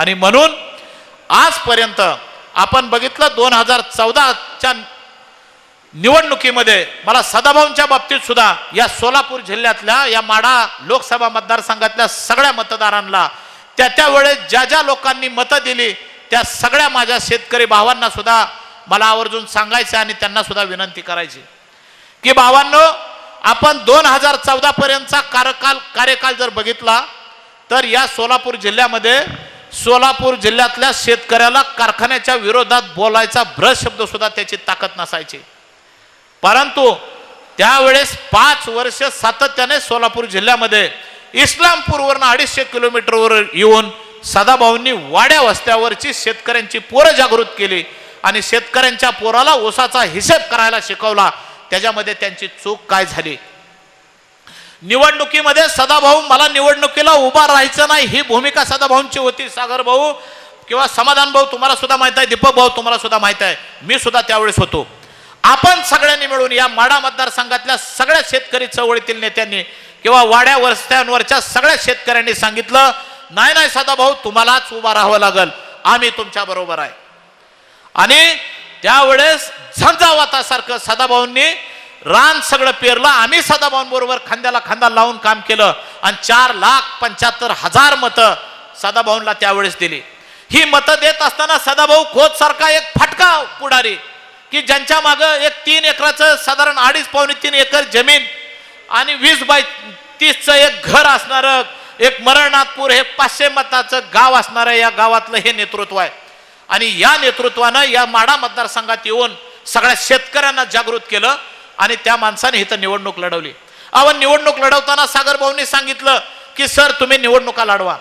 आणि म्हणून आजपर्यंत आपण बघितलं दोन हजार चौदाच्या निवडणुकीमध्ये मला सदाभाऊंच्या बाबतीत सुद्धा या सोलापूर जिल्ह्यातल्या या माडा लोकसभा मतदारसंघातल्या सगळ्या मतदारांना त्या त्यावेळेस ज्या ज्या लोकांनी मतं दिली त्या सगळ्या माझ्या शेतकरी भावांना सुद्धा मला आवर्जून सांगायचं आणि त्यांना सुद्धा विनंती करायची. की भावांनो आपण दोन हजार चौदा पर्यंतचा कार्यकाल कार्यकाल जर बघितला तर या सोलापूर जिल्ह्यामध्ये सोलापूर जिल्ह्यातल्या शेतकऱ्याला कारखान्याच्या विरोधात बोलायचा भ्रश शब्द सुद्धा त्याची ताकद नसायची. परंतु त्यावेळेस पाच वर्ष सातत्याने सोलापूर जिल्ह्यामध्ये इस्लामपूरवरनं अडीचशे किलोमीटरवर येऊन सदाभाऊंनी वाड्या वस्त्यावरची शेतकऱ्यांची पोरं जागृत केली आणि शेतकऱ्यांच्या पोराला ऊसाचा हिशेब करायला शिकवला. त्याच्यामध्ये त्यांची चूक काय झाली? निवडणुकीमध्ये सदाभाऊ मला निवडणुकीला उभा राहायचं नाही. ही भूमिका सदाभाऊंची होती. सागर भाऊ किंवा समाधान भाऊ तुम्हाला सुद्धा माहीत आहे. दीपक भाऊ तुम्हाला सुद्धा माहीत आहे. मी सुद्धा त्यावेळेस होतो. आपण सगळ्यांनी मिळून या माडा मतदारसंघातल्या सगळ्या शेतकरी चळवळीतील नेत्यांनी किंवा वाड्या वस्त्यांवरच्या सगळ्या शेतकऱ्यांनी सांगितलं नाही नाही सदाभाऊ तुम्हालाच उभा राहावं लागल. आम्ही तुमच्या बरोबर आहे. आणि त्यावेळेस झंझावातासारखं सदाभाऊंनी रान सगळं पेरलं आम्ही सदाभाऊंबरोबर खांद्याला खांदा लावून काम केलं आणि चार लाख पंच्याहत्तर हजार मतं सदाभाऊंना त्यावेळेस दिली. ही मतं देत असताना सदाभाऊ खोत सारखा एक फटका पुढारी की ज्यांच्या मागं एक तीन एकराचं साधारण अडीच पावणे तीन एकर जमीन आणि वीस बाय तीसचं एक घर असणारं एक मरणनाथपूर हे पाचशे मताचं गाव असणारं या गावातलं हे नेतृत्व आहे. आणि या नेतृत्वानं या माडा मतदारसंघात येऊन सगळ्या शेतकऱ्यांना जागृत केलं. आणि त्या माणसाने इथं निवडणूक लढवली. अहो निवडणूक लढवताना सागरभाऊंनी सांगितलं की सर तुम्ही निवडणुका लढवा.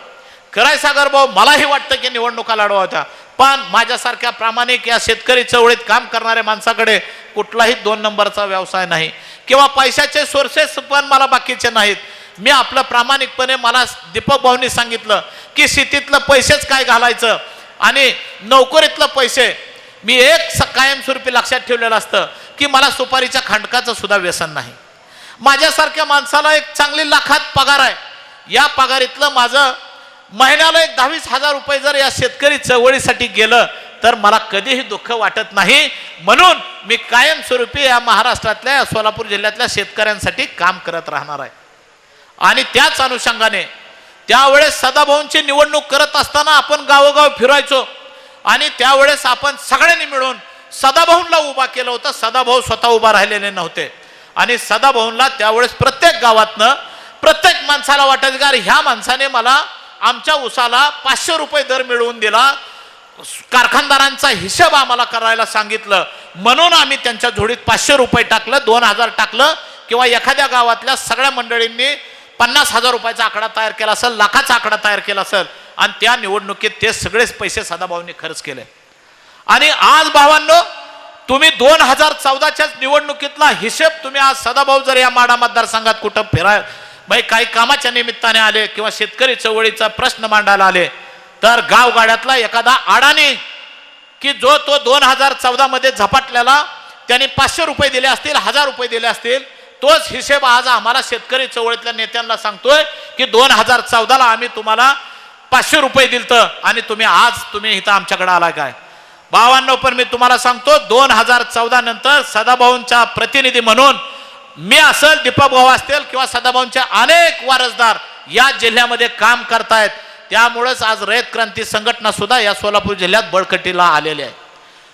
खराय सागरभाऊ मलाही वाटतं की निवडणुका लढवा होत्या. पण माझ्यासारख्या प्रामाणिक या शेतकरी चळवळीत काम करणाऱ्या माणसाकडे कुठलाही दोन नंबरचा व्यवसाय नाही. किंवा पैशाचे सोर्सेस पण मला बाकीचे नाहीत. मी आपलं प्रामाणिकपणे मला दीपक भाऊंनी सांगितलं की शेतीतलं पैसेच काय घालायचं? आणि नोकरीतलं पैसे? मी एक स- कायमस्वरूपी लक्षात ठेवलेलं असतं. की मला सुपारीच्या खांडकाचं सुद्धा व्यसन नाही. माझ्यासारख्या माणसाला एक चांगली लाखात पगार आहे. या पगारीतलं माझं महिन्याला एक दहावीस हजार रुपये जर या शेतकरी चळवळीसाठी गेलं तर मला कधीही दुःख वाटत नाही. म्हणून मी कायमस्वरूपी या महाराष्ट्रातल्या या सोलापूर जिल्ह्यातल्या शेतकऱ्यांसाठी काम करत राहणार आहे. आणि त्याच अनुषंगाने त्यावेळेस सदाभाऊंची निवडणूक करत असताना आपण गावोगाव फिरायचो. आणि त्यावेळेस आपण सगळ्यांनी मिळून सदाभाऊंला उभा केलं होतं. सदाभाऊ स्वतः उभा राहिलेले नव्हते. आणि सदाभाऊंला त्यावेळेस प्रत्येक गावातनं प्रत्येक माणसाला वाटायचं का ह्या माणसाने मला आमच्या उसाला पाचशे रुपये दर मिळवून दिला. कारखानदारांचा हिशेब आम्हाला करायला सांगितलं. म्हणून आम्ही त्यांच्या जोडीत पाचशे रुपये टाकलं दोन हजार टाकलं किंवा एखाद्या गावातल्या सगळ्या मंडळींनी पन्नास हजार रुपयाचा आकडा तयार केला असेल लाखाचा आकडा तयार केला असेल. आणि त्या निवडणुकीत ते सगळेच पैसे सदाभाऊंनी खर्च केले. आणि आज भावांनो तुम्ही दोन हजार चौदाच्याच निवडणुकीतला हिशेब तुम्ही आज सदाभाऊ जर या माडा मतदारसंघात कुठं फिराय भाई म्हणजे काही कामाच्या निमित्ताने आले किंवा शेतकरी चळवळीचा प्रश्न मांडायला आले तर गावगाड्यातला एखादा अडाणी की जो तो दोन हजार चौदामध्ये झपाटलेला त्यांनी पाचशे रुपये दिले असतील हजार रुपये दिले असतील तोच हिशेब आज आम्हाला शेतकरी चळवळीतल्या नेत्यांना सांगतोय की दोन हजार चौदाला आम्ही तुम्हाला पाचशे रुपये दिलतं आणि तुम्ही आज तुम्ही इथं आमच्याकडे आला काय? भावांनो पण मी तुम्हाला सांगतो दोन हजार चौदा नंतर सदाभाऊंचा प्रतिनिधी म्हणून मी असेल दीपक भाऊ असतील किंवा सदाभाऊंचे अनेक वारसदार या जिल्ह्यामध्ये काम करतायत. त्यामुळेच आज रयत क्रांती संघटना सुद्धा या सोलापूर जिल्ह्यात बळकटीला आलेली आहे.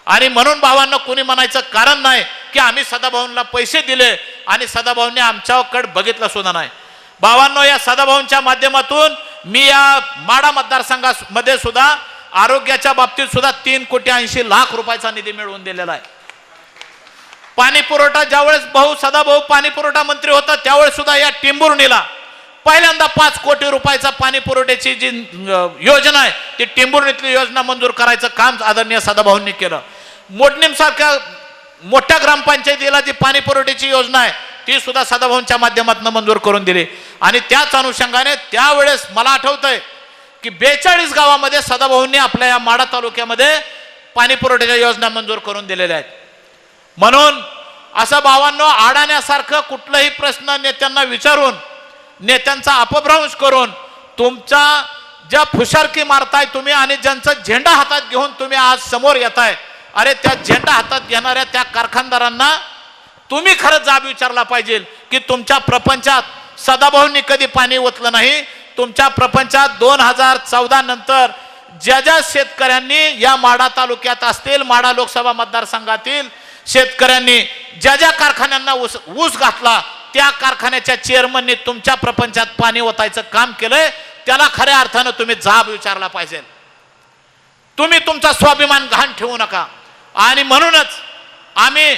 आणि म्हणून भावांना कोणी म्हणायचं कारण नाही की आम्ही सदाभाऊंना पैसे दिले आणि सदाभाऊंनी आमच्याकडे बघितलं सुद्धा नाही. भावांनो या सदाभाऊंच्या माध्यमातून मी या माडा मतदारसंघामध्ये सुद्धा आरोग्याच्या बाबतीत सुद्धा तीन कोटी ऐंशी लाख रुपयाचा निधी मिळवून दिलेला आहे. पाणी पुरवठा ज्यावेळेस भाऊ सदाभाऊ पाणी पुरवठा मंत्री होता त्यावेळेस सुद्धा या टिंबुर्णीला पहिल्यांदा पाच कोटी रुपयाचा पाणी पुरवठ्याची जी योजना आहे ती टिंबुर्णीतली योजना मंजूर करायचं काम आदरणीय सदाभाऊंनी केलं. मोडणीमसारख्या मोठ्या ग्रामपंचायतीला जी पाणी पुरवठ्याची योजना आहे ती सुद्धा सदाभाऊंच्या माध्यमातून मंजूर करून दिली. आणि त्याच अनुषंगाने त्यावेळेस मला आठवतंय की बेचाळीस गावामध्ये सदाभाऊंनी आपल्या या माडा तालुक्यामध्ये पाणी पुरवठ्याच्या योजना मंजूर करून दिलेल्या आहेत. म्हणून असं भावांनो आडाण्यासारखं कुठलाही प्रश्न नेत्यांना विचारून नेत्यांचा अपभ्रंश करून तुमचा ज्या फुशारकी मारताय तुम्ही आणि ज्यांचा झेंडा हातात घेऊन तुम्ही आज समोर येताय अरे त्या झेंडा हातात घेणाऱ्या त्या कारखानदारांना तुम्ही खरंच जाब विचारला पाहिजे की तुमच्या प्रपंचात सदाभाऊंनी कधी पाणी ओतलं नाही तुमच्या प्रपंचात दोन हजार चौदा नंतर ज्या ज्या शेतकऱ्यांनी या माडा तालुक्यात असतील माडा लोकसभा मतदारसंघातील शेतकऱ्यांनी ज्या ज्या कारखान्यांना ऊस ऊस घातला त्या कारखान्याच्या चेअरमननी तुमच्या प्रपंचात पाणी ओतायचं काम केलंय त्याला खऱ्या अर्थानं तुम्ही जाब विचारला पाहिजे. तुम्ही तुमचा स्वाभिमान घाण ठेवू नका. आणि म्हणूनच आम्ही